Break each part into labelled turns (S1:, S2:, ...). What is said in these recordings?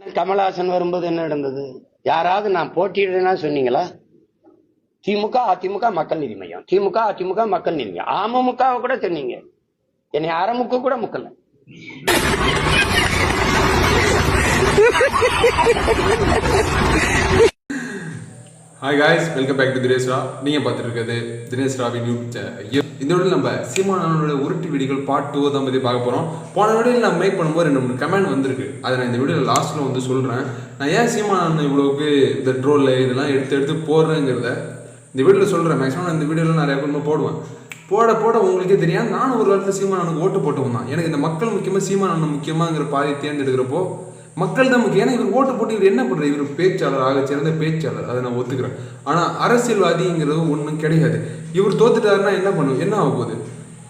S1: அண்ணன். கமலஹாசன் வரும்போது என்ன நடந்தது? யாராவது நான் போட்டியிடுறேன்னா சொன்னீங்களா? திமுக அதிமுக மக்கள் நீதி மையம். திமுக அதிமுக மக்கள் நீதி மையம். அமமுகவை கூட சொன்னீங்க. என்னை அறமுக கூட முக்கல.
S2: Hi guys welcome back to Dinesh ரா நீங்கள் பார்த்துருக்கிறது இருக்கிறது தினேஷ் யூடியூப் சேனல் இந்த வீடியோ நம்ம சீமானோட உருட்டு வீடியோகள் பார்ட் டூ தான் பற்றி பார்க்க போகிறோம் போன வீடியோவில் நான் மேக் பண்ணும்போது ரெண்டு மூணு கமெண்ட் வந்திருக்கு. அதை நான் இந்த வீடியோவில் லாஸ்ட்டில் வந்து சொல்கிறேன் நான் ஏன் சீமானன் இவ்வளோக்கு இந்த ட்ரோல் இதெல்லாம் எடுத்து எடுத்து போடுறேங்கிறத இந்த வீடியோவில் சொல்கிறேன் மேக்ஸிமம் நான் இந்த வீடியோவில் நிறைய குடும்ப போடுவேன். போட போட உங்களுக்கே தெரியாது. நானும் ஒரு காலத்தில் சீமானனுக்கு ஓட்டு போட்டு வந்தான் எனக்கு இந்த மக்கள் முக்கியமாக சீமானன் முக்கியமாங்கிற பாதையை தேர்ந்தெடுக்கிறப்போ மக்கள் தான் முக்கியம். ஏன்னா இவர் ஓட்டு போட்டு இவர் என்ன பண்றாரு இவர் பேச்சாளர் ஆக சிறந்த பேச்சாளர். அதை நான் ஒத்துக்கிறேன். ஆனால் அரசியல்வாதிங்கிறது ஒன்றும் கிடையாது. இவர் தோத்துட்டாருன்னா என்ன பண்ணும்? என்ன ஆக போகுது?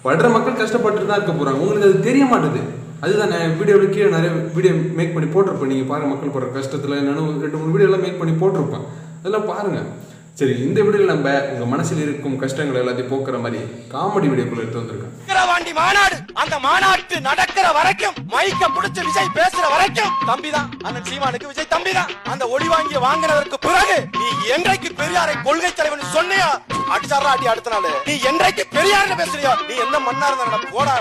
S2: படுற மக்கள் கஷ்டப்பட்டு தான் இருக்க போகிறாங்க உங்களுக்கு அது தெரிய மாட்டுது. அதுதான் நான் வீடியோவில் கீழே நிறைய வீடியோ மேக் பண்ணி போட்டிருப்பேன். நீங்கள் பாருங்கள் மக்கள் படுற கஷ்டத்தில் என்னென்னு ஒரு ரெண்டு மூணு வீடியோலாம் மேக் பண்ணி போட்டிருப்பேன். அதெல்லாம் பாருங்கள் சரி இந்த வீடியோவில் நம்ம உங்க மனசில் இருக்கும் கஷ்டங்கள் எல்லாத்தையும் போக்குற மாதிரி காமெடி வீடியோக்குள்ள எடுத்து வந்திருக்கேன்
S3: வாண்டி மாநாடு அந்த மாநாட்டு நடக்கிற வரைக்கும் மைக்க புடிச்சு விஜய் பேசுற வரைக்கும் தம்பிதான். அந்த சீமானுக்கு விஜய் தம்பிதான். அந்த ஒளி வாங்கி வாங்கினதற்கு பிறகு நீ என்றைக்கு பெரியாரை கொள்கை தலைவன் சொன்னியா அடிச்சாரா அடி அடுத்த நாள். நீ என்றைக்கு பெரியார்னு பேசுறியா நீ என்ன மண்ணா இருந்தா போடா.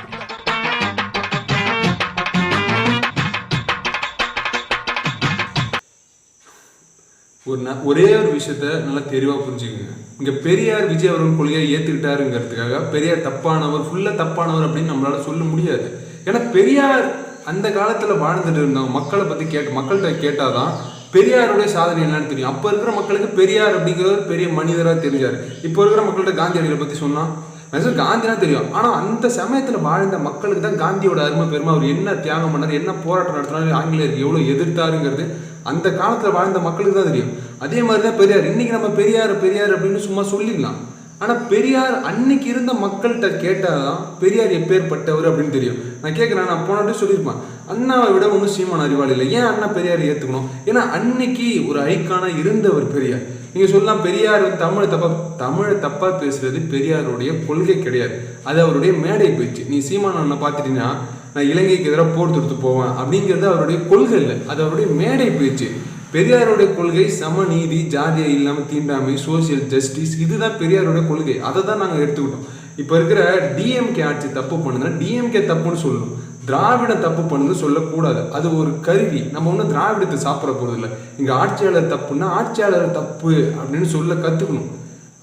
S2: ஒரு ந- ஒரே ஒரு விஷயத்த நல்லா தெளிவாக புரிஞ்சுக்கோங்க. இங்கே பெரியார் விஜய் அவர்கள் கொள்கையை ஏற்றுக்கிட்டாருங்கிறதுக்காக பெரியார் தப்பானவர் ஃபுல்லாக தப்பானவர் அப்படின்னு நம்மளால் சொல்ல முடியாது. ஏன்னா பெரியார் அந்த காலத்தில் வாழ்ந்துட்டு இருந்தவங்க மக்களை பற்றி கேட்டு மக்கள்கிட்ட கேட்டாதான் பெரியாருடைய சாதனை என்னன்னு தெரியும். அப்போ இருக்கிற மக்களுக்கு பெரியார் அப்படிங்கிறவர் பெரிய மனிதராக தெரிஞ்சார். இப்போ இருக்கிற மக்கள்கிட்ட காந்தியடிகளை பற்றி சொன்னால் நிஜம் காந்தினா தெரியும். ஆனால் அந்த சமயத்தில் வாழ்ந்த மக்களுக்கு தான் காந்தியோட அருமை பெருமை. அவர் என்ன தியாகம் பண்ணார் என்ன போராட்டம் நடத்தினாரு ஆங்கிலேயருக்கு எவ்வளோ எதிர்த்தாருங்கிறது அந்த காலத்தில் வாழ்ந்த மக்களுக்கு தான் தெரியும். அதே மாதிரி தான் பெரியார். இன்றைக்கி நம்ம பெரியார் பெரியார் அப்படின்னு சும்மா சொல்லிடலாம். ஆனால் பெரியார் அன்னைக்கு இருந்த மக்கள்கிட்ட கேட்டால் தான் பெரியார் எப்பேற்பட்டவர் அப்படின்னு தெரியும். நான் கேட்குறேன் நான் போனாட்டி சொல்லியிருப்பேன். அண்ணாவை விட ஒன்றும் சீமான அறிவாளி இல்லை. ஏன் அண்ணா பெரியார் ஏற்றுக்கணும் ஏன்னா அன்னைக்கு ஒரு ஐக்கான இருந்தவர் பெரியார். நீங்கள் சொல்லலாம் பெரியார் வந்து தமிழை தப்பாக தமிழை தப்பாக பேசுகிறது பெரியாருடைய கொள்கை கிடையாது. அது அவருடைய மேடை பேச்சு. நீ சீமான் அண்ணனை பார்த்துட்டீங்கன்னா நான் இலங்கைக்கு எதிராக போர் தொடுத்து போவேன் அப்படிங்கிறது அவருடைய கொள்கை இல்லை. அது அவருடைய மேடை பேச்சு. பெரியாருடைய கொள்கை சமநீதி ஜாதியை இல்லாமல் தீண்டாமை சோசியல் ஜஸ்டிஸ் இதுதான் பெரியாருடைய கொள்கை. அதை தான் நாங்கள் எடுத்துக்கிட்டோம். இப்போ இருக்கிற டிஎம்கே ஆட்சி தப்பு பண்ணுதுன்னா டிஎம்கே தப்புன்னு சொல்லணும். திராவிடம் தப்பு பண்ணுன்னு சொல்லக்கூடாது. அது ஒரு கருவி. நம்ம ஒன்றும் திராவிடத்தை சாப்பிட போகிறது இல்லை இங்கே ஆட்சியாளர் தப்புன்னா ஆட்சியாளர் தப்பு அப்படின்னு சொல்ல கற்றுக்கணும்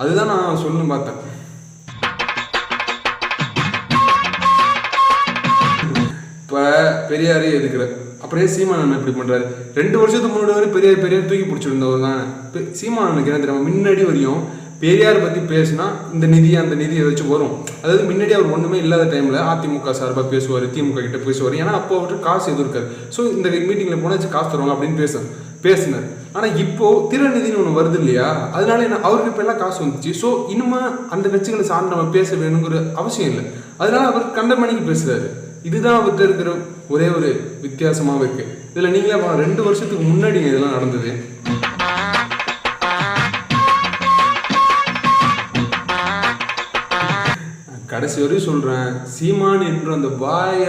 S2: அதுதான் நான் சொல்லணும் பார்த்தேன். இப்போ பெரியாரே எதுக்குற? அப்படியே சீமானன் எப்படி பண்றாரு. ரெண்டு வருஷத்துக்கு முன்னாடி வரை பெரியார் பெரியார் தூக்கி பிடிச்சிருந்தவர் தான். சீமானனுக்கு என்ன தெரியாமல் முன்னாடி வரையும் பெரியார் பற்றி பேசினா இந்த நிதி அந்த நிதி ஏதாச்சும் வரும். அதாவது முன்னாடி அவர் ஒன்றுமே இல்லாத டைமில் அதிமுக சார்பாக பேசுவார் திமுக கிட்ட பேசுவார். ஏன்னா அப்போ அவர்கிட்ட காசு எதுவும் இருக்காது. ஸோ இந்த மீட்டிங்கில் போனால் காசு தருவாங்க அப்படின்னு பேசுகிறேன் பேசினார். ஆனால் இப்போ திறநிதினு ஒன்று வருது இல்லையா? அதனால என்ன அவருக்கு இப்போ எல்லாம் காசு வந்துச்சு. ஸோ இனிமே அந்த கட்சிகளை சார்ந்து நம்ம பேச வேணுங்கிற அவசியம் இல்லை. அதனால அவர் கண்டமணிக்கு பேசுறாரு. இதுதான் அவர்கிட்ட இருக்கிற ஒரே ஒரு வித்தியாசமாகவும் இருக்கு. இதில் நீங்களே ரெண்டு வருஷத்துக்கு முன்னாடி இதெல்லாம் நடந்தது. கடைசி வரையும் சொல்கிறேன் சீமான் என்ற அந்த வாய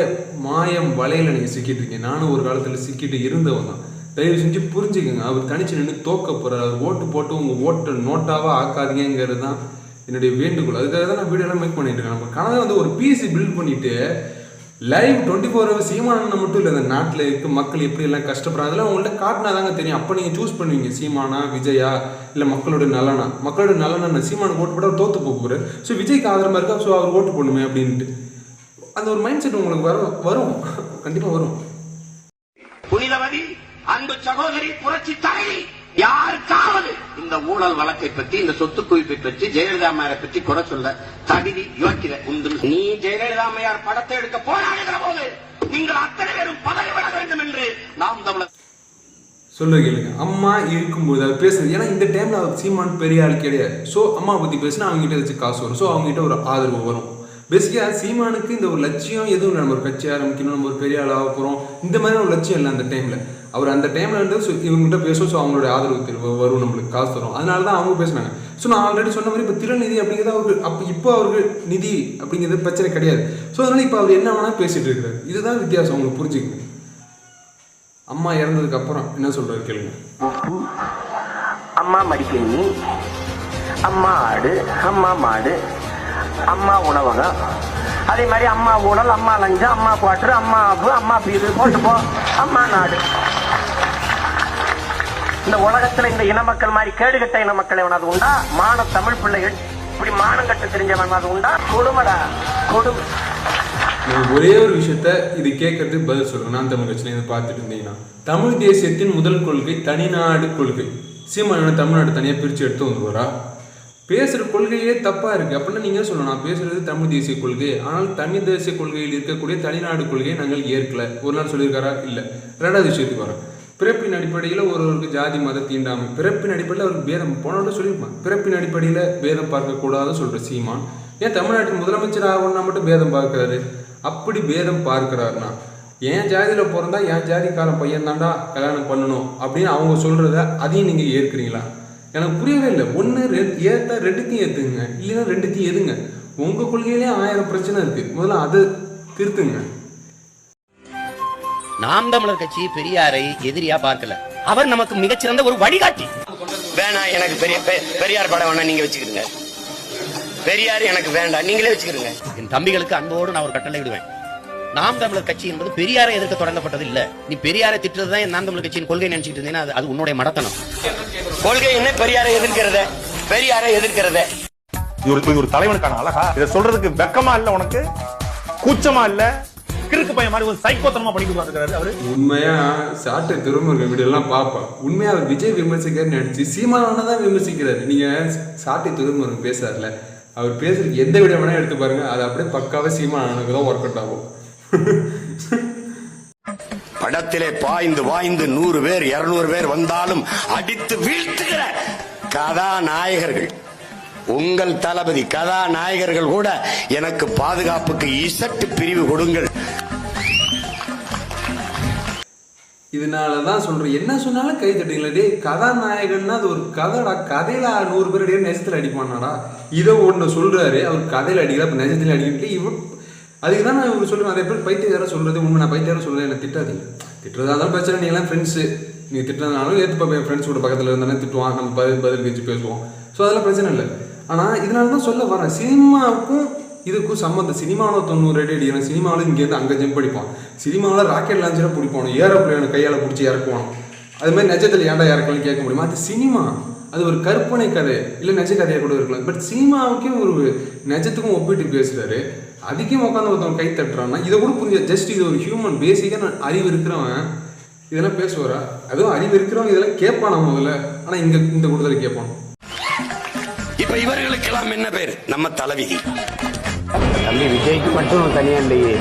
S2: மாயம் வலையில் நீங்கள் சிக்கிட்டு இருக்கீங்க. நானும் ஒரு காலத்தில் சிக்கிட்டு இருந்தவன் தான். தயவு செஞ்சு புரிஞ்சுக்கோங்க. அவர் தனிச்சு நின்று தோக்க போகிறார் அவர் ஓட்டு போட்டு உங்கள் ஓட்டை நோட்டாவாக ஆக்காதீங்கிறது தான் என்னுடைய வேண்டுகோள். அதுக்காக தான் நான் வீடியோலாம் மேக் பண்ணிட்டு இருக்கேன். நம்ம கனவை வந்து ஒரு பிசி பில்ட் பண்ணிவிட்டு லைவ் டுவெண்ட்டி ஃபோர் ஹவர்ஸ் சீமானன் மட்டும் இல்லை இந்த நாட்டில் இருக்க மக்கள் எப்படி எல்லாம் கஷ்டப்படுறாங்க அதெல்லாம் உங்கள்ட்ட காட்டினா தாங்க தெரியும். அப்போ நீங்கள் சூஸ் பண்ணுவீங்க சீமானா விஜயா இல்லை மக்களோட நலனா? மக்களோட நலனா சீமானுக்கு ஓட்டு போட்டால் தோற்று தோத்து போக ஸோ விஜய்க்கு ஆதரமாக இருக்கா? ஸோ அவர் ஓட்டு போடணுமே அப்படின்ட்டு. அந்த ஒரு மைண்ட் செட் உங்களுக்கு வரும் வரும். கண்டிப்பாக வரும்.
S4: புனிதவதி அன்பு சகோதரி புரட்சி தலைவி! யாருக்காவது இந்த ஊழல் வழக்கை பற்றி இந்த சொத்து குவிப்பை பற்றி ஜெயலலிதா அம்மையாரை பற்றி குறை சொல்ல தகுதி யோக்கிற உண்டு நீ ஜெயலலிதா அம்மையார் படத்தை எடுக்க போராடுகிற போது நீங்கள் அத்தனை பேரும் பதவி விட வேண்டும் என்று நாம் தமிழர்
S2: சொல்ல கேளுங்க. அம்மா இருக்கும்போது அவர் பேசுறது ஏன்னா இந்த டைம்ல அவர் சீமான் பெரிய ஆள் கிடையாது. ஸோ அம்மா பத்தி பேசினா அவங்க கிட்ட வச்சு காசு வரும். ஸோ அவங்க கிட்ட ஒரு ஆதரவு வரும். பேசிக்கா சீமானுக்கு இந்த ஒரு லட்சியம் எதுவும் இல்லை. நம்ம ஒரு கட்சி ஆரம்பிக்கணும் நம்ம ஒரு பெரிய ஆள் ஆக போறோம். இந்த மாதிரி ஒரு லட்சியம் இல்லை அந்த டைம்ல அவர் அந்த டைம்ல வந்து இவங்ககிட்ட பேசும் ஸோ அவங்களுடைய ஆதரவு தெரி- வரும் நம்மளுக்கு காசு தரும். அதனால தான் அவங்க பேசுனாங்க. ஸோ நான் ஆல்ரெடி சொன்ன மாதிரி இப்போ திருநிதி அப்படிங்கிறது அவருக்கு அப்போ இப்போ அவருக்கு நிதி அப்படிங்கிறது பிரச்சனை கிடையாது. ஸோ அதனால இப்போ அவர் என்ன வேணால் பேசிட்டு இருக்கிறார். இதுதான் வித்தியாசம் அவங்களுக்கு புரிஞ்சுக்கங்க அம்மா இறந்ததுக்கு அப்புறம் என்ன சொல்றாரு கேளுங்க.
S5: அம்மா மடிக்கணி அம்மா ஆடு அம்மா மாடு அம்மா உணவகம். அதே மாதிரி அம்மா ஊழல் அம்மா லஞ்சம் அம்மா குவாட்டர் அம்மா அப்பு அம்மா பீது போட்டுப்போம் அம்மா நாடு. இந்த உலகத்துல இந்த இன மக்கள் மாதிரி கேடுகட்ட இன மக்கள் எவனாவது உண்டா? மான தமிழ் பிள்ளைகள். இப்படி மானம் கட்டு தெரிஞ்சவனாவது உண்டா? கொடுமடா. கொடுமை.
S2: ஒரே ஒரு விஷயத்த இது கேட்கறதுக்கு பதில் சொல்றேன் நான் தமிழ் கட்சியில இதை பார்த்துட்டு இருந்தீங்கன்னா தமிழ் தேசியத்தின் முதல் கொள்கை தனிநாடு கொள்கை. சீமான தமிழ்நாடு தனியாக பிரித்து எடுத்து வந்து வரா பேசுகிற கொள்கையே தப்பாக இருக்குது அப்படின்னா நீங்கள் சொல்லணும்? நான் பேசுகிறது தமிழ் தேசிய கொள்கை. ஆனால் தமிழ் தேசிய கொள்கையில் இருக்கக்கூடிய தனிநாடு கொள்கையை நாங்கள் ஏற்கலை. ஒரு நாள் சொல்லியிருக்காரா? இல்லை. ரெண்டாவது விஷயத்துக்கு வரோம் பிறப்பின் அடிப்படையில் ஒருவருக்கு ஜாதி மத தீண்டாமை பிறப்பின் அடிப்படையில் அவருக்கு பேதம். போனோட சொல்லியிருப்பான். பிறப்பின் அடிப்படையில் பேதம் பார்க்கக்கூடாதுன்னு சொல்கிற சீமான் ஏன் தமிழ்நாட்டின் முதலமைச்சர் ஆகணும்னா மட்டும் பேதம் பார்க்குறாரு? அப்படி பேதம் பார்க்குறாருனா என் ஜாதியில் பிறந்தா என் ஜாதிக்காரன் பையன் தாண்டா கல்யாணம் பண்ணணும்? அப்படின்னு அவங்க சொல்கிறத அதையும் நீங்கள் ஏற்கிறீங்களா? எனக்கு புரியவே இல்லை. ஒன்று ரெண்டு ஏற்றா ரெண்டுத்தையும் ஏற்றுங்க இல்லைன்னா ரெண்டுத்தையும் எதுங்க? உங்கள் கொள்கையிலே ஆயிரம் பிரச்சனை இருக்குது முதல்ல அதை திருத்துங்க.
S6: நாம் தமிழர் கட்சி பெரியாரை எதிரியா பார்க்கல. அவர் நமக்கு மிகச்சிறந்த ஒரு வழிகாட்டி.
S1: வேணாம் எனக்கு பெரிய பெ- பெரியார் படம் வேணா நீங்க வச்சுக்கிடுங்க. பெரியார் எனக்கு வேண்டாம் நீங்களே வச்சுக்கிடுங்க.
S6: என் தம்பிகளுக்கு அன்போடு நான் ஒரு கட்டளை விடுவேன். நாம் தமிழர் கட்சி என்பது பெரியாரை எதிர்க்க தொடங்கப்பட்டது இல்ல. நீ பெரியாரை திட்டுறதுதான் என் நாம் தமிழர் கட்சியின் கொள்கை நினைச்சிட்டு இருந்தீங்கன்னா அது- உன்னுடைய மடத்தனம்.
S1: கொள்கை என்ன? பெரியாரை எதிர்க்கிறத. பெரியாரை எதிர்க்கிறத.
S7: இது ஒரு தலைவனுக்கான அழகா. இதை சொல்றதுக்கு வெக்கமா இல்ல உனக்கு. கூச்சமா இல்ல. கிறுக்கு பையன் மாதிரி ஒரு சைக்கோத்தனமா பண்ணிட்டு உட்கார்ந்துருக்காரு அவரு.
S2: உண்மையா சாட்டை திருமுருகன் வீடியோ எல்லாம் பார்ப்பேன். உண்மையா அவர் விஜய் விமர்சிக்கிறார் நடிச்சு சீமானவனை தான் விமர்சிக்கிறாரு. நீங்க சாட்டை திருமுருகன் பேசுறாருல அவர் பேசுறதுக்கு எந்த வீடியோ வேணா எடுத்து பாருங்க. அது அப்படியே பக்காவா சீமானவனுக்கு தான் ஒர்க் அவுட் ஆகும்.
S4: படத்திலே பாய்ந்து வாய்ந்து நூறு பேர் இருநூறு பேர் வந்தாலும் அடித்து வீழ்த்துகிற கதாநாயகர்கள். உங்கள் தளபதி கதாநாயகர்கள் கூட எனக்கு பாதுகாப்புக்கு இசட்டு பிரிவு கொடுங்கள்.
S2: இதனால தான் சொல்கிறேன் என்ன சொன்னாலும் கை தட்டுங்களா டே கதாநாயகன்னா அது ஒரு கதைடா. கதையில் நூறு பேர் அடிக்கிற நெஜத்தில் அடிப்பானாடா. இதை ஒன்று சொல்கிறாரு அவர் கதையில் அடிக்கிற அப்போ நெஜத்தில் அடிக்கிட்டு இவன் அதுக்கு தான் நான் இவர் சொல்லுவேன் அதே பேர் பைத்தியக்கார சொல்றது உண்மை. நான் பைத்தியாரம் சொல்றேன். என்னை திட்டாதீங்க. திட்டுறதா இருந்தாலும் பிரச்சனை. நீ எல்லாம் ஃப்ரெண்ட்ஸு நீ திட்டினாலும் ஏற்று என் ஃப்ரெண்ட்ஸ் கூட பக்கத்தில் இருந்தானே திட்டுவான். நம்ம பதில் பதில் வச்சு பேசுவோம். ஸோ அதெல்லாம் பிரச்சனை இல்லை. ஆனால் இதனால தான் சொல்ல வரேன். சினிமாவுக்கும் இதுக்கும் சம்மந்தம் சினிமாவில் தொண்ணூறு அடி அடிக்கணும் சினிமாவில் இங்கேருந்து அங்கே ஜம்ப் அடிப்பான். சினிமாவில் ராக்கெட் லான்ச்சரை பிடிப்பான்? ஏரோப்ளேனை கையால் பிடிச்சி இறக்குவான்? அது மாதிரி நெஜத்தில் ஏன்டா இறக்கணும்னு கேட்க முடியுமா? அது சினிமா. அது ஒரு கற்பனை கதை. இல்லை நெஜ கதையாக கூட இருக்கலாம். பட் சினிமாவுக்கே ஒரு நெஜத்துக்கும் ஒப்பிட்டு பேசுகிறாரு அதுக்கும் உட்காந்து ஒருத்தவங்க கை தட்டுறான்னா இதை கூட புரிஞ்ச ஜஸ்ட் இது ஒரு ஹியூமன் பேசிக்காக நான் அறிவு இருக்கிறவன் இதெல்லாம் பேசுவாரா? அதுவும் அறிவு இருக்கிறவங்க இதெல்லாம் கேட்பானா முதல்ல? ஆனால் இங்கே இந்த கூடுதல் கேட்பான்.
S4: இப்ப இவர்களுக்கெல்லாம் என்ன பேர்? நம்ம தலைவிதி
S1: தம்பி விஜய்க்கு மட்டும் தனியா இல்லையே.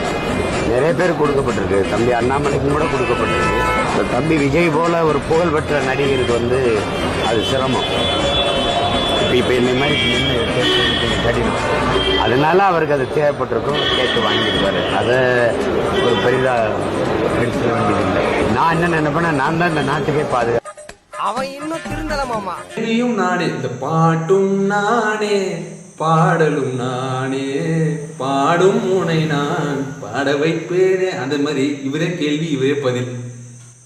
S1: நிறைய பேர் கொடுக்கப்பட்டிருக்கு. தம்பி அண்ணாமலைக்கும் கூட கொடுக்கப்பட்டிருக்கு. தம்பி விஜய் போல ஒரு புகழ்பெற்ற நடிகருக்கு வந்து அது சிரமம். இப்போ இப்போ இந்த மாதிரி கடினம் அதனால அவருக்கு அது தேவைப்பட்டிருக்கும். கேட்டு வாங்கியிருக்காரு. அதை ஒரு பெரிதாக எடுத்துக்க வேண்டியதில்லை. நான் என்ன நினைப்பேன்னா நான் தான் இந்த நாட்டுக்கே பாதுகாப்பு.
S5: அவன் இன்னும் திருந்தல மாமா.
S2: இனியும் நானே இந்த பாட்டும் நானே. பாடலும் நானே பாடும் முனை நான். பாட வைப்பேனே. அந்த மாதிரி இவரே கேள்வி இவரே பதில்.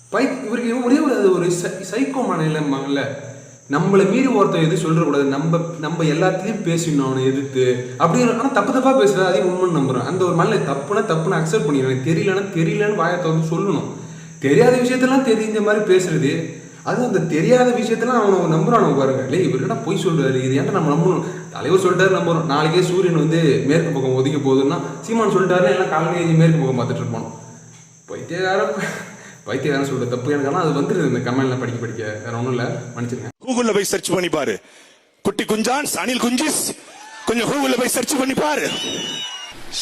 S2: பை இவருக்கு ஒரே ஒரு ஒரு சைக்கோ மனநிலைம்பாங்கல்ல நம்மளை மீறி ஒருத்தர் எது சொல்லக்கூடாது நம்ம நம்ம எல்லாத்தையும் பேசணும் அவனை எதிர்த்து. அப்படி ஆனால் தப்பு தப்பாக பேசுறது அதையும் உண்மைன்னு நம்புறேன். அந்த ஒரு மனநிலை தப்புனா தப்புன்னு அக்செப்ட் பண்ணிடுறேன். தெரியலன்னா தெரியலன்னு வாயத்தை வந்து சொல்லணும். தெரியாத விஷயத்தெல்லாம் தெரிஞ்ச மாதிரி பேசுறது. அது அந்த தெரியாத விஷயத்தெல்லாம் அவனை நம்புறானு பாருங்க. இல்லை இவர்கிட்ட போய் பொய் சொல்றாரு. இது ஏன்டா நம்ம நம்பணும்? தலைவர் சொல்லிட்டாரு நம்புறோம் நாளைக்கே சூரியன் வந்து மேற்கு பக்கம் ஒதுங்கி போகுதுன்னா சீமான் சொல்லிட்டாரு எல்லாம் எழுதி மேற்கு பக்கம் பார்த்துட்டு இருப்பானோ? பைத்தியகாரம் பைத்தியகாரம் சொல்ற தப்பு எனக்கு. ஆனால் அது வந்துருது இந்த கமெண்ட்ல படிக்க படிக்க. வேற ஒன்றும் இல்லை. மன்னிச்சிருங்க.
S8: கூகுள்ல போய் சர்ச் பண்ணி பாரு. குட்டி குஞ்சான்ஸ் அனில் குஞ்சிஸ். கொஞ்சம் கூகுள்ல போய் சர்ச் பண்ணி பாரு.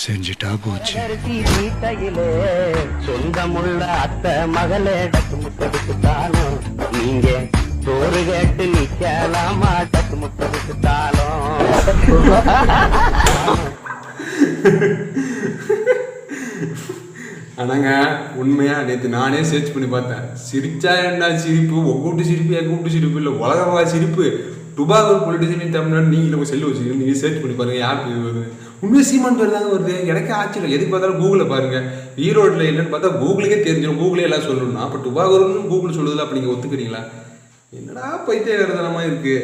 S9: செஞ்சுட்டா போச்சு.
S5: சொந்தமுள்ள அத்தை மகளே டக்கு முட்டதுக்குத்தாலும் நீங்க சோறு கேட்டு நிக்கலாமா? டக்கு முட்டதுக்குத்தாலும்
S2: ஆனாங்க உண்மையா நேற்று நானே சர்ச் பண்ணி பார்த்தேன். சிரிச்சா என்ன சிரிப்பு? உங்கூட்டு சிரிப்பு என் கூட்டு சிரிப்பு? இல்லை உலகவா சிரிப்பு? டுபாகூர் பொலிட்டிஷியன் தமிழ்நாடு நீங்களே போய் செல்லு வச்சுருக்கீங்க நீங்கள் சர்ச் பண்ணி பாருங்க யார் வருது? உண்மையாக சீமான் பேர் தாங்க வருது. எனக்கே ஆச்சரியம். எதுக்கு பார்த்தாலும் கூகுளில் பாருங்க. ஈரோட்டில் என்னென்னு பார்த்தா கூகுளுக்கே தெரிஞ்சிடும் கூகுளே எல்லாம் சொல்லணும்னா அப்போ டுபாகர்னு கூகுள் சொல்லுதில்ல அப்போ நீங்கள் ஒத்துக்கிறீங்களா? என்னடா பைத்தியகாரத்தனமாக இருக்குது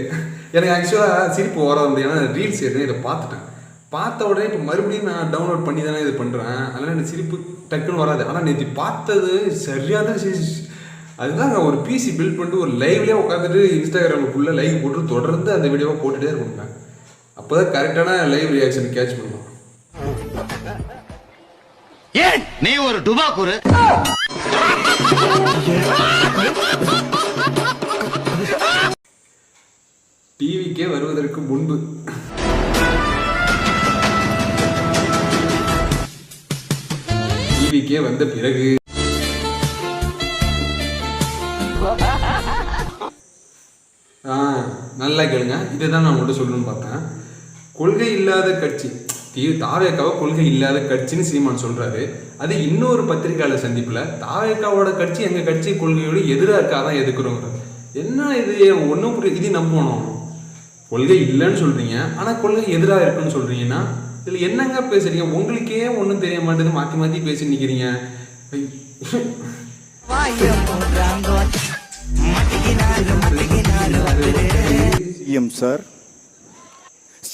S2: எனக்கு ஆக்சுவலாக சிரிப்பு வர வந்து ஏன்னா ரீல்ஸ் ஏற்கனவே இதை பார்த்துட்டேன். பார்த்த உடனே இப்போ மறுபடியும் நான் டவுன்லோட் பண்ணி தானே இது பண்ணுறேன் அதனால் எனக்கு சிரிப்பு டக்குன்னு வராது. ஆனால் நேற்று பார்த்தது சரியான அதுதாங்க ஒரு பிசி பில்ட் பண்ணிட்டு ஒரு லைவ்லேயே உட்காந்துட்டு இன்ஸ்டாகிராமில் ஃபுல்லாக லைவ் போட்டு தொடர்ந்து அந்த வீடியோவை போட்டுகிட்டே இருக்கணுங்க அப்போ தான் கரெக்டான லைவ் ரியாக்ஷன் கேட்ச் பண்ணலாம்
S6: ஏன்? நீ ஒரு டுபாக்கூரு
S2: டிவிக்கே வருவதற்கு முன்பு. டிவிக்கே வந்த பிறகு. ஆ நல்லா கேளுங்க. இதை தான் நான் உங்கள்கிட்ட சொல்லணும்னு பார்த்தேன். கொள்கை இல்லாத கட்சி. தி தாவேக்காவை கொள்கை இல்லாத கட்சின்னு சீமான் சொல்கிறாரு அது இன்னொரு பத்திரிகையாளர் சந்திப்பில் தாவேக்காவோட கட்சி எங்கள் கட்சி கொள்கையோடு எதிராக இருக்காதான் எதுக்குறோங்க என்ன இது? ஒன்றும் புரிய இது நம்பணும். கொள்கை இல்லைன்னு சொல்றீங்க. ஆனா கொள்கை எதிராக இருக்குன்னு சொல்றீங்கன்னா இதுல என்னங்க பேசுறீங்க? உங்களுக்கே ஒன்றும் தெரிய மாட்டேது மாத்தி மாத்தி பேசி நிக்கிறீங்க.
S9: எம் சார்.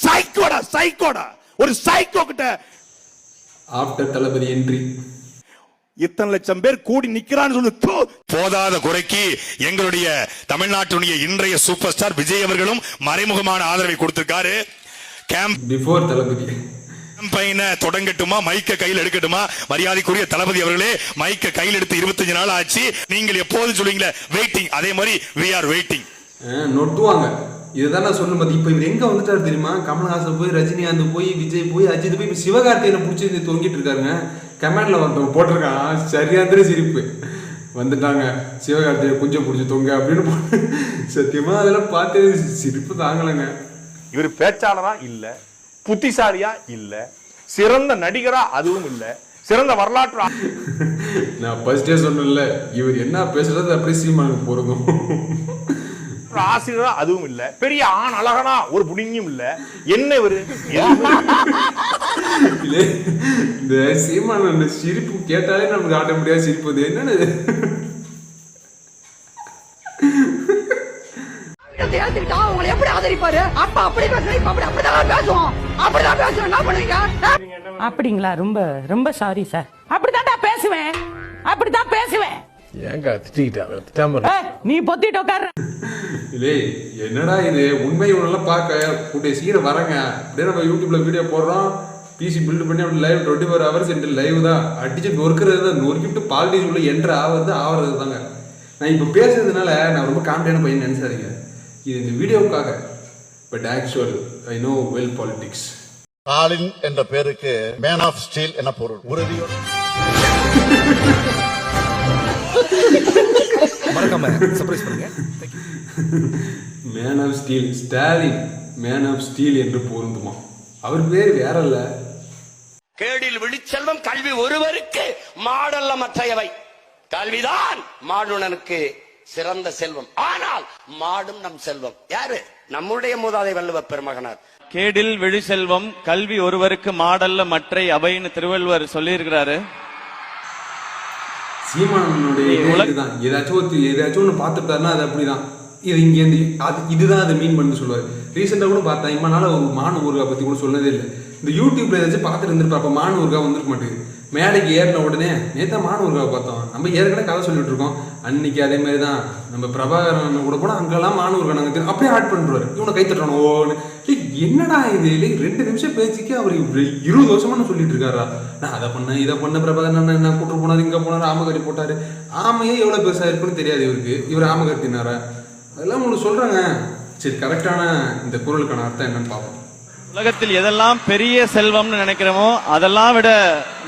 S8: சைக்கோடா சைக்கோடா. ஒரு சைக்கோ கிட்ட.
S2: ஆஃப்டர் தளபதி என்ட்ரி
S8: இத்தனை லட்சம் பேர் கூடி நிக்கிறான்னு சொல்லி. போதாத குறைக்கு எங்களுடைய தமிழ்நாட்டினுடைய இன்றைய சூப்பர் ஸ்டார் விஜய் அவர்களும் மறைமுகமான ஆதரவை கொடுத்திருக்காரு. Camp
S2: before Thalapathy.
S8: கேம்பெயினை தொடங்கட்டுமா? மைக்க கையில் எடுக்கட்டுமா? மரியாதைக்குரிய தளபதி அவர்களே மைக்க கையில் எடுத்து இருபத்தஞ்சு நாள் ஆச்சு. நீங்கள் எப்போது சொல்லுவீங்களே? வெயிட்டிங் அதே மாதிரி வி ஆர் வெயிட்டிங்
S2: நொட்டுவாங்க. இதுதான் நான் சொல்லும் இப்போ இவர் எங்க வந்துட்டாரு தெரியுமா? கமல்ஹாசன் போய் ரஜினிகாந்த் போய் விஜய் போய் அஜித் போய் இப்போ சிவகார்த்திகேயனை பிடிச்சி தொங்கிட்டு இருக்காருங்க. கமெண்ட்ல ஒருத்தவங்க போட்டிருக்கான் சரியான சிரிப்பு. வந்துட்டாங்க. சிவகார்த்திகேயன் குஞ்சம் பிடிச்சி தொங்க அப்படின்னு போட்டு சத்தியமா அதெல்லாம் பார்த்து சிரிப்பு தாங்கலைங்க.
S7: இவர் பேச்சாளரா இல்ல புத்திசாலியா இல்ல சிறந்த நடிகரா அதுவும் இல்ல சிறந்த வரலாற்று
S2: நான் ஃபர்ஸ்டே சொன்னேன்ல இவர் என்ன பேசுறது அப்படியே சீமானுக்கு பொருந்தும்.
S7: ஆசிரியரா அதுவும் இல்ல. பெரிய ஆண் அழகனா ஒரு புடிங்கியும் இல்ல. என்ன இவரு?
S2: இந்த சீமான் சிரிப்பு கேட்டாலே நமக்கு ஆட்டோமேட்டிக்கா சிரிப்பு வருது. என்னன்னு
S10: உங்களை எப்படி ஆதரிப்பாரு? அப்ப அப்படி பேசுறேன் இப்ப அப்படி அப்படிதான் பேசுவோம். அப்படிதான் பேசுவோம் என்ன பண்ணுவீங்க? அப்படிங்களா? ரொம்ப ரொம்ப சாரி சார் அப்படிதான்டா பேசுவேன். அப்படிதான் பேசுவேன்.
S9: ஏங்க திட்டாம
S10: ஏய், நீ பொத்திட்டு உட்காரு.
S2: இல்லே என்னடா இது? உண்மை இவனெல்லாம் பார்க்க கூட்டிய சீக்கிரம் வரங்க. அப்படியே நம்ம யூடியூப்ல வீடியோ போடுறோம். பிசி பில்ட் பண்ணி அப்படி லைவ் டுவெண்ட்டி ஃபோர் ஹவர்ஸ் என்ற லைவ் தான். அடிச்சு நொறுக்கிறது தான். நொறுக்கிட்டு பாலிட்டிக்ஸ் உள்ள என்ட்ரு ஆகிறது ஆகிறது தாங்க. நான் இப்போ பேசுறதுனால நான் ரொம்ப காமெடியான பையன் நினைச்சாதீங்க இது இந்த வீடியோவுக்காக but actual I know well politics
S11: Stalin என்ற பேருக்கு மேன் ஆஃப் ஸ்டீல் என பொருள்? உறுதியோடு
S2: man of steel Stalin man of steel என்று பொருந்துமா? அவர் பேர் வேற இல்ல
S4: கேடில் விழிச்செல்வம் கல்வி ஒருவருக்கு மாடல்ல மற்றையவை. கல்விதான் மாடுனனுக்கு சிறந்த செல்வம். ஆனால் மாடும் நம் செல்வம். யாரு? நம்முடைய மூதாதை வள்ளுவ பெருமகனார்.
S12: கேடில் விழிசெல்வம் கல்வி ஒருவருக்கு மாடல்ல மற்றை அவைன்னு திருவள்ளுவர் சொல்லியிருக்கிறாரு.
S2: சீமானுடைய ஏதாச்சும் ஏதாச்சும் ஒன்று பார்த்துட்டாருன்னா அது அப்படிதான். இது இங்கேருந்து அது இதுதான் அதை மீன் பண்ணி சொல்லுவார். ரீசெண்டாக கூட பார்த்தேன். இம்மா ஒரு மானு ஊருகா பற்றி கூட சொன்னதே இல்லை. இந்த யூடியூப்ல ஏதாச்சும் பார்த்துட்டு இருந்திருப்பா. அப்போ மானு ஊருகா வந்திருக்க மாட்டேங்குது மேடைக்கு ஏறின உடனே நேத்தா மானு ஊருகாவை பார்த்தோம். நம்ம ஏற்கனவே கதை சொல்லிட்டு இருக்கோம். அன்னைக்கு அதே மாதிரி தான் நம்ம பிரபாகரன் கூட போனால் அங்கெல்லாம் மானு ஊருகா நாங்கள் அப்படியே ஆட் பண்ணுறாரு இவனை கை ஓன்னு. என்னடா இது? இல்லை ரெண்டு நிமிஷம் பேச்சுக்கு அவர் இருபது வருஷமா நான் சொல்லிட்டு இருக்காரா? நான் அதை பண்ணேன் இதை பண்ண பிரபாகரன் என்ன கூட்டு போனார் இங்கே போனார் ஆமகட்டி போட்டாரு. ஆமையே எவ்வளோ பெருசாக இருக்குன்னு தெரியாது இவருக்கு. இவர் ஆமகட்டினாரா அதெல்லாம் உங்களுக்கு சொல்றாங்க. சரி கரெக்டான இந்த குரலுக்கான அர்த்தம் என்னன்னு பார்ப்போம்.
S12: உலகத்தில் எதெல்லாம் பெரிய செல்வம்னு நினைக்கிறோமோ அதெல்லாம் விட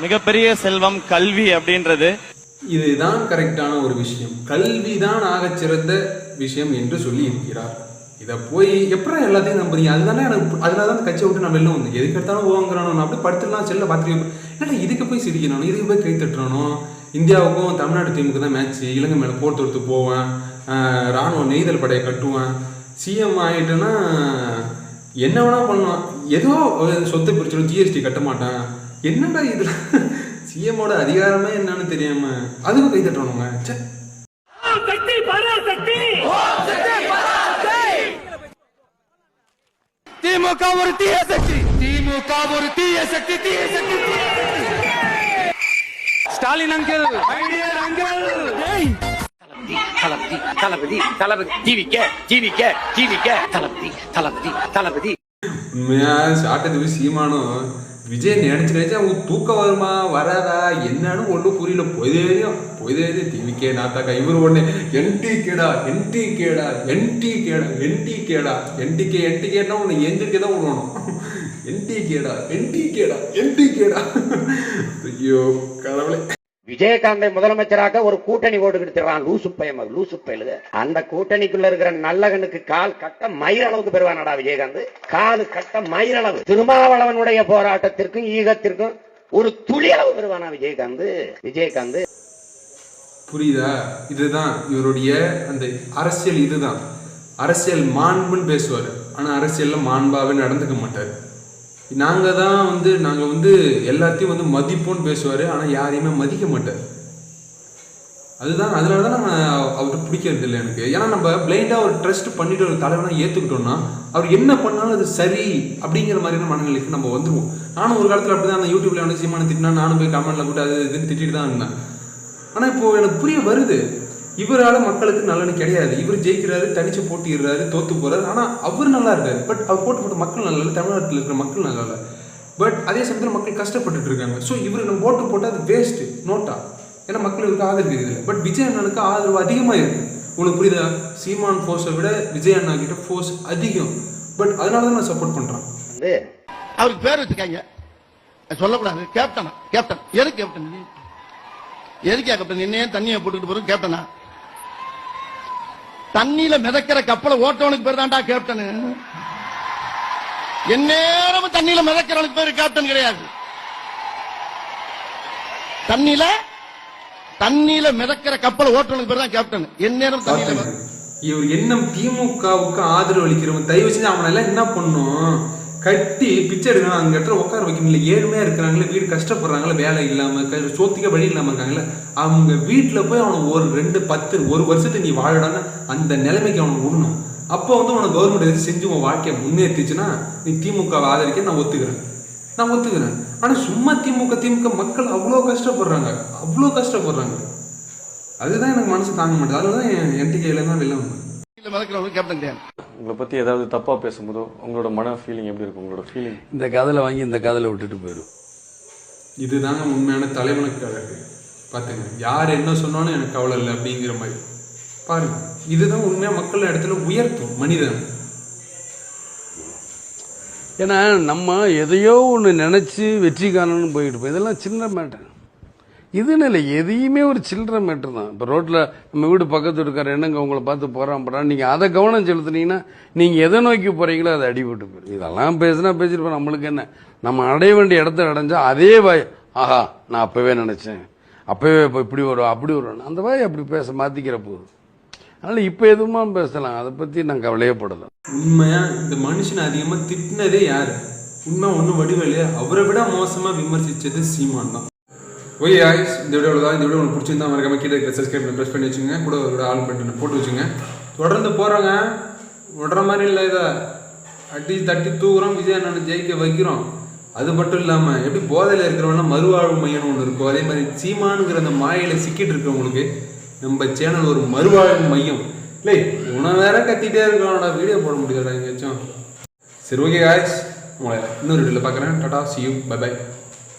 S12: மிகப்பெரிய செல்வம் கல்வி அப்படின்றது.
S2: இதுதான் கரெக்டான ஒரு விஷயம். கல்விதான் ஆகச் சிறந்த விஷயம் என்று சொல்லி இருக்கிறார் இதை போய் எப்படி எல்லாத்தையும் நம்புறீங்க? அதுதானே எனக்கு அதனால தான் கட்சியை விட்டு நான் வெளில வந்து எதுக்கு எடுத்தாலும் ஓங்குறானோ நான் அப்படியே படுத்துலாம் செல்ல பார்த்துட்டு என்னடா இதுக்கு போய் சிரிக்கணும் இதுக்கு போய் கை தட்டுறானோ? இந்தியாவுக்கும் தமிழ்நாடு டீமுக்கு தான் மேட்ச் இலங்கை மேலே போர் தொடுத்து போவேன். ஆஹ் ராணுவ நெய்தல் படையை கட்டுவேன். சிஎம் ஆயிட்டேன்னா என்ன வேணா பண்ணுவான் ஏதோ சொத்தை பிரிச்சிடும் ஜிஎஸ்டி கட்ட மாட்டான். என்னடா இதுல சிஎமோட அதிகாரமே என்னன்னு தெரியாம அதுக்கும் கை தட்டணுங்க ச்சே.
S3: திமுக ஒரு தீய சக்தி. திமுக ஒரு தீய சக்தி தீய சக்தி ஸ்டாலின் அங்கிள். அங்கிள்.
S1: தளபதி தளபதி தளபதி. ஜீவிக்க ஜீவிக்க ஜீவிக்க. தளபதி தளபதி தளபதி.
S2: உண்மையா சாட்டத்துக்கு சீமானும் விஜய் நினைச்சு நினைச்சு அவங்க தூக்கம் வருமா? வராதா? என்னன்னு ஒன்றும் புரியல. பொய்தேரியும் பொய்தேரி டிவிக்கே நாத்தாக்கா இவர் ஒண்ணு. என்டி கேடா என்டி கேடா என்டி கேடா என்டி கேடா என்டி கே என்டி கேடா ஒன்று எந்திரிக்க தான் விடணும் என்டி கேடா என்டி கேடா என்டி கேடா ஐயோ கடவுளே.
S1: விஜயகாந்தை முதலமைச்சராக ஒரு கூட்டணி ஓடுகிட்டு லூசு பயம லூசு பயலுக அந்த கூட்டணிக்குள்ள இருக்கிற நல்லகனுக்கு கால் கட்ட மயிரளவுக்கு பெறுவானடா விஜயகாந்த். காலு கட்ட மயிரளவு திருமாவளவனுடைய போராட்டத்திற்கும் ஈகத்திற்கும் ஒரு துளி அளவு பெறுவானா விஜயகாந்த்? விஜயகாந்த்.
S2: புரியுதா? இதுதான் இவருடைய அந்த அரசியல் இதுதான். அரசியல் மாண்புன்னு பேசுவார். ஆனா அரசியலில் மாண்பாவே நடந்துக்க மாட்டார். நாங்கள் தான் வந்து நாங்கள் வந்து எல்லாத்தையும் வந்து மதிப்போம்னு பேசுவார் ஆனால் யாரையுமே மதிக்க மாட்டார். அதுதான் அதனால தான் நம்ம அவர்கிட்ட பிடிக்கிறது இல்லை எனக்கு. ஏன்னா நம்ம பிளைண்டாக ஒரு ட்ரஸ்ட் பண்ணிட்டு ஒரு தலைவனாக ஏற்றுக்கிட்டோம்னா அவர் என்ன பண்ணாலும் அது சரி அப்படிங்கிற மாதிரியான மனநிலைக்கு நம்ம வந்துடுவோம் நானும் ஒரு காலத்தில் அப்படி தான் அந்த யூடியூப்ல வந்து சீமான திட்டினா நானும் போய் கமெண்ட்ல போட்டு அது இதுன்னு திட்டிட்டு தான் இருந்தேன். ஆனால் இப்போது எனக்கு புரிய வருது. இவரால் மக்களுக்கு நல்லன்னு கிடையாது. இவர் ஜெயிக்கிறாரு தனிச்சு போட்டிடுறாரு தோத்து போறாரு. ஆனால் அவர் நல்லா இருக்காரு. பட் அவர் போட்டு போட்ட மக்கள் நல்லா இல்லை தமிழ்நாட்டில் இருக்கிற மக்கள் நல்லா இல்லை. பட் அதே சமயத்தில் மக்கள் கஷ்டப்பட்டுட்டு இருக்காங்க. ஸோ இவர் நம்ம ஓட்டு போட்டால் அது வேஸ்ட்டு நோட்டா ஏன்னா மக்கள் இவருக்கு ஆதரவு இருக்குது பட் விஜய் அண்ணனுக்கு ஆதரவு அதிகமாக இருக்கு. உனக்கு புரியுதா? சீமான் ஃபோர்ஸை விட விஜய் அண்ணா கிட்ட ஃபோர்ஸ் அதிகம். பட் அதனால தான் நான் சப்போர்ட்
S1: பண்ணுறேன்
S11: அவருக்கு பேர் வச்சிருக்காங்க சொல்லக்கூடாது. கேப்டனா கேப்டன் எது கேப்டன் நீ கேப்டன் என்னையே தண்ணியை போட்டுக்கிட்டு போகிறோம் கேப்டனா தண்ணியில மிதக்கிற கப்பலை ஓட்டவனுக்கு பேர் தான்டா கேப்டன் எந்நேரமும் தண்ணியில மிதக்கிறவனுக்கு பேர் கேப்டன் கிடையாது. தண்ணியில தண்ணியில மிதக்கிற கப்பலை ஓட்டவனுக்கு பேர் தான் கேப்டன் எந்நேரம் தண்ணியில
S2: இவர் என்ன திமுகவுக்கு ஆதரவு அளிக்கிறவன் தயவு செஞ்சு அவனை எல்லாம் என்ன பண்ணும்? கட்டி பிச்சை எடுக்கணும். அங்க இடத்துல உட்கார வைக்கணும் இல்லை ஏழ்மையா இருக்கிறாங்களே வீடு கஷ்டப்படுறாங்களே வேலை இல்லாம க- சோத்துக்க வழி இல்லாம இருக்காங்களே. அவங்க வீட்டுல போய் அவனை ஒரு ரெண்டு பத்து ஒரு வருஷத்தை நீ வாழடான்னு அந்த நிலைமைக்கு அவனை விடணும் அப்போ வந்து உனக்கு கவர்மெண்ட் எது செஞ்சு உன் வாழ்க்கையை முன்னேற்றிச்சுன்னா நீ திமுக ஆதரிக்க நான் ஒத்துக்கிறேன். நான் ஒத்துக்கிறேன். ஆனா சும்மா திமுக திமுக மக்கள் அவ்வளோ கஷ்டப்படுறாங்க. அவ்வளோ கஷ்டப்படுறாங்க. அதுதான் எனக்கு மனசு தாங்க மாட்டேது. அதனால தான் என்டிகேல தான் வெளில
S9: உங்களை பத்தி ஏதாவது தப்பா பேசும்போதோ உங்களோட மன ஃபீலிங் எப்படி இருக்கும்? உங்களோட ஃபீலிங்
S13: இந்த காதலை வாங்கி இந்த காதலை விட்டுட்டு போயிடும்
S2: இதுதாங்க உண்மையான தலைவனுக்கு அழகு பார்த்துங்க யார் என்ன சொன்னாலும் எனக்கு கவலை இல்லை அப்படிங்கிற மாதிரி. பாருங்க இதுதான் உண்மையா மக்கள் இடத்துல உயர்த்தும் மனிதன்.
S13: ஏன்னா நம்ம எதையோ ஒன்று நினச்சி வெற்றி காணணும்னு போயிட்டு இதெல்லாம் சின்ன மேட்டர் இதுன்னு இல்லை எதையுமே ஒரு சில்லற மேட்டர் தான். இப்போ ரோட்டில் நம்ம வீடு பக்கத்து இருக்கார் என்னங்க உங்களை பார்த்து போகிறான் போகிறான் நீங்கள் அதை கவனம் செலுத்துனீங்கன்னா நீங்கள் எதை நோக்கி போகிறீங்களோ அதை அடிபட்டு போயிடும். இதெல்லாம் பேசுனா பேசிட்டு நம்மளுக்கு என்ன? நம்ம அடைய வேண்டிய இடத்த அடைஞ்சா அதே வாய் ஆஹா நான் அப்போவே நினச்சேன். அப்போவே இப்போ இப்படி வரும் அப்படி வரும். அந்த வாய் அப்படி பேச மாற்றிக்கிற போகுது அதனால் இப்போ எதுவுமா பேசலாம்? அதை பற்றி நான் கவலையே உண்மையாக
S2: உண்மையா? இந்த மனுஷனை அதிகமா திட்டினதே யாரு? உண்மை ஒன்றும் வடிவேலு அவரை விட மோசமா விமர்சிச்சது சீமான் தான். ஓய் guys இந்த வீடியோவில் தான் இந்த வீடியோ உங்களுக்கு பிடிச்சிருந்தா மறக்காம கீழே இருக்கிற சப்ஸ்கிரைப் பண்ணி ப்ரெஸ் பண்ணி வச்சுங்க கூட ஒரு ஆள் பட்டன் போட்டு வச்சுங்க தொடர்ந்து போகிறாங்க விடுற மாதிரி இல்லை இதை. அடி தட்டி தூக்குறோம். விஜய் அண்ணனை ஜெயிக்க வைக்கிறோம். அது மட்டும் இல்லாமல் எப்படி போதையில் இருக்கிறவங்களாம் மறுவாழ்வு மையம்னு ஒன்று இருக்கும். அதே மாதிரி சீமானுங்கிற அந்த மாயையில் சிக்கிட்டு இருக்கவங்களுக்கு நம்ம சேனல் ஒரு மறுவாழ்வு மையம். இல்லை உன வேற கத்திட்டே இருக்கோம்டா வீடியோ போட முடியாதா எங்கேயாச்சும். சரி ஓகே காய்ஸ் உங்களை இன்னொரு வீடியோவில் பார்க்குறேன். Tata see you bye bye